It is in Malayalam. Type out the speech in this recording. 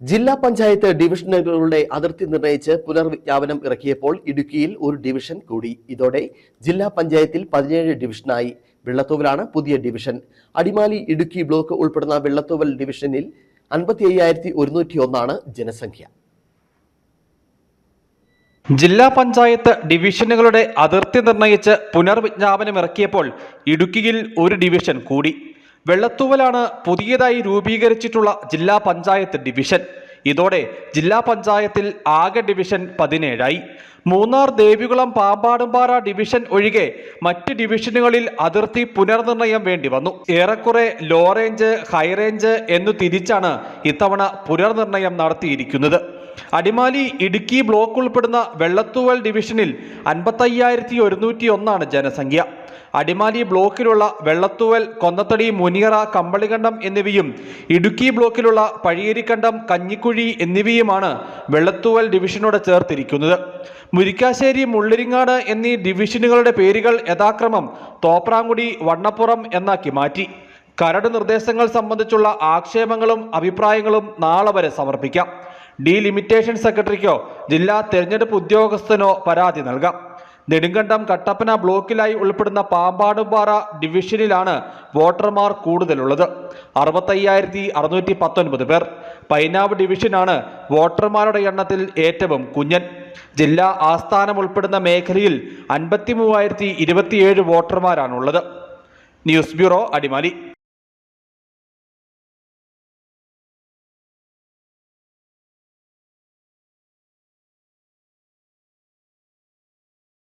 ജില്ലാ പഞ്ചായത്ത് ഡിവിഷനുകളുടെ അതിർത്തി നിർണയിച്ച് പുനർവിജ്ഞാപനം ഇറക്കിയപ്പോൾ ഇടുക്കിയിൽ ഒരു ഡിവിഷൻ കൂടി. ഇതോടെ ജില്ലാ പഞ്ചായത്തിൽ പതിനേഴ് ഡിവിഷനായി വെള്ളത്തൂവലാണ് പുതിയ ഡിവിഷൻ. അടിമാലി ഇടുക്കി ബ്ലോക്ക് ഉൾപ്പെടുന്ന വെള്ളത്തൂവൽ ഡിവിഷനിൽ അൻപത്തി അയ്യായിരത്തി ഒരുന്നൂറ്റി ഒന്നാണ് ജനസംഖ്യ. ജില്ലാ പഞ്ചായത്ത് ഡിവിഷനുകളുടെ അതിർത്തി നിർണയിച്ച് പുനർവിജ്ഞാപനം ഇറക്കിയപ്പോൾ ഇടുക്കിയിൽ ഒരു ഡിവിഷൻ കൂടി. വെള്ളത്തൂവലാണ് പുതിയതായി രൂപീകരിച്ചിട്ടുള്ള ജില്ലാ പഞ്ചായത്ത് ഡിവിഷൻ. ഇതോടെ ജില്ലാ പഞ്ചായത്തിൽ ആകെ ഡിവിഷൻ പതിനേഴായി. മൂന്നാർ ദേവികുളം പാമ്പാടുംപാറ ഡിവിഷൻ ഒഴികെ മറ്റ് ഡിവിഷനുകളിൽ അതിർത്തി പുനർനിർണയം വേണ്ടി വന്നു. ഏറെക്കുറെ ലോ റേഞ്ച് ഹൈ റേഞ്ച് എന്നു തിരിച്ചാണ് ഇത്തവണ പുനർനിർണയം നടത്തിയിരിക്കുന്നത്. അടിമാലി ഇടുക്കി ബ്ലോക്ക് ഉൾപ്പെടുന്ന വെള്ളത്തൂവൽ ഡിവിഷനിൽ അൻപത്തയ്യായിരത്തി ഒരുന്നൂറ്റി ഒന്നാണ് ജനസംഖ്യ. അടിമാലി ബ്ലോക്കിലുള്ള വെള്ളത്തൂവൽ കൊന്നത്തടി മുനിയറ കമ്പളികണ്ടം എന്നിവയും ഇടുക്കി ബ്ലോക്കിലുള്ള പഴിയേരിക്കണ്ടം കഞ്ഞിക്കുഴി എന്നിവയുമാണ് വെള്ളത്തൂവൽ ഡിവിഷനോട് ചേർത്തിരിക്കുന്നത്. മുരിക്കാശ്ശേരി മുള്ളിരിങ്ങാട് എന്നീ ഡിവിഷനുകളുടെ പേരുകൾ യഥാക്രമം തോപ്രാങ്കുടി വണ്ണപ്പുറം എന്നാക്കി മാറ്റി. കരട് നിർദ്ദേശങ്ങൾ സംബന്ധിച്ചുള്ള ആക്ഷേപങ്ങളും അഭിപ്രായങ്ങളും നാളെ വരെ സമർപ്പിക്കാം. ഡീലിമിറ്റേഷൻ സെക്രട്ടറിക്കോ ജില്ലാ തെരഞ്ഞെടുപ്പ് ഉദ്യോഗസ്ഥനോ പരാതി നൽകാം. നെടുങ്കണ്ടം കട്ടപ്പന ബ്ലോക്കിലായി ഉൾപ്പെടുന്ന പാമ്പാടുംപാറ ഡിവിഷനിലാണ് വോട്ടർമാർ കൂടുതലുള്ളത്. അറുപത്തയ്യായിരത്തി അറുന്നൂറ്റി പത്തൊൻപത് പേർ. പൈനാവ് ഡിവിഷനാണ് വോട്ടർമാരുടെ എണ്ണത്തിൽ ഏറ്റവും കുഞ്ഞൻ. ജില്ലാ ആസ്ഥാനം ഉൾപ്പെടുന്ന മേഖലയിൽ അൻപത്തി മൂവായിരത്തി ഇരുപത്തിയേഴ് വോട്ടർമാരാണുള്ളത്. News bureau Adimali.